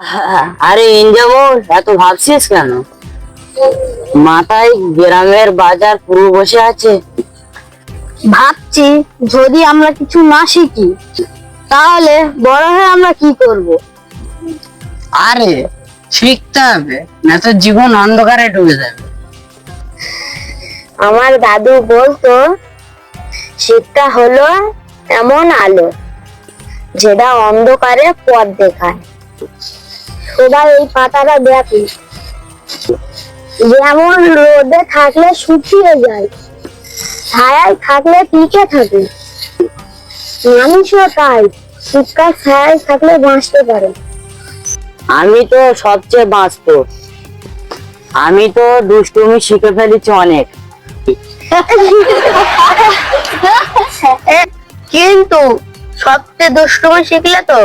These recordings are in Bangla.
আরে ইনজামুল এত ভাবছিস কেন? মাথায় গ্রামের বাজার পুরো বসে আছে। ভাবছি যদি আমরা কিছু না শিখি তাহলে বড় হয়ে আমরা কি করব? আরে শিখতে হবে না তো জীবন অন্ধকারে ডুবে যাবে। আমার দাদু বলতো শিক্ষা হলো এমন আলো যেটা অন্ধকারে পথ দেখায়। এবার এই পাতাটা দেখি। যেমন রোদে থাকলে শুকিয়ে যায় ছায়ায় থাকলে টিকে থাকে। মানুষও তাই শিক্ষার ছায়ায় থাকলে বাঁচতে পারে। আমি তো সবচেয়ে বাঁচত আমি তো দুষ্টুমি শিখে ফেলেছি অনেক। কিন্তু সবচেয়ে দুষ্টুমি শিখলে তো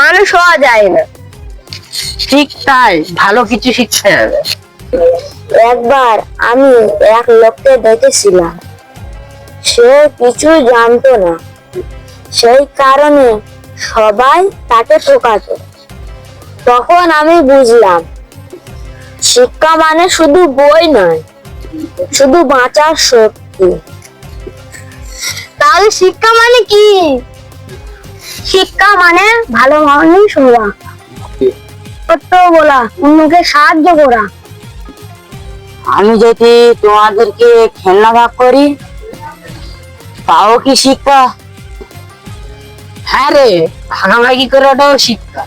মানুষ হওয়া যায় না। ঠিক তাই, ভালো কিছু শিখতে হবে। একবার আমি এক লোককে দেখেছিলাম। সে কিছু জানতো না। সেই কারণে সবাই তাকে ঠকাতো। তখন আমি বুঝলাম, শিক্ষা মানে শুধু বই নয়, শুধু বাঁচার শক্তি। তাহলে শিক্ষা মানে কি? শিক্ষা মানে ভালো মানুষ হওয়া। ছোট্ট বলা অন্যকে সাহায্য করা। আমি যদি তোমাদেরকে খেলনা ভাগ করি তাও কি শিক্ষা? হ্যাঁ রে ভাগাভাগি করে ওটাও শিক্ষা।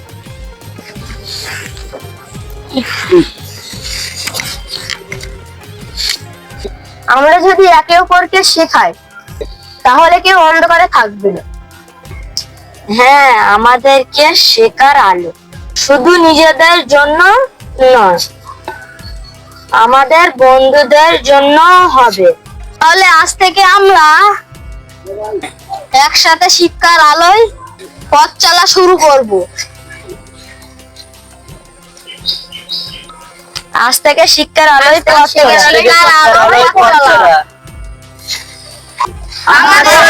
আমরা যদি একে অপরকে শেখাই তাহলে কেউ অন্ধকারে থাকবে না। হ্যাঁ আমাদেরকে শেখার আলো। শুধু নিজেদের জন্য নয় আমাদের বন্ধুদের জন্য হবে। তাহলে আজ থেকে আমরা একসাথে শিক্ষার আলোয় পথ চলা শুরু করব। আজ থেকে শিক্ষার আলোয় পথ চলা। আমাদের।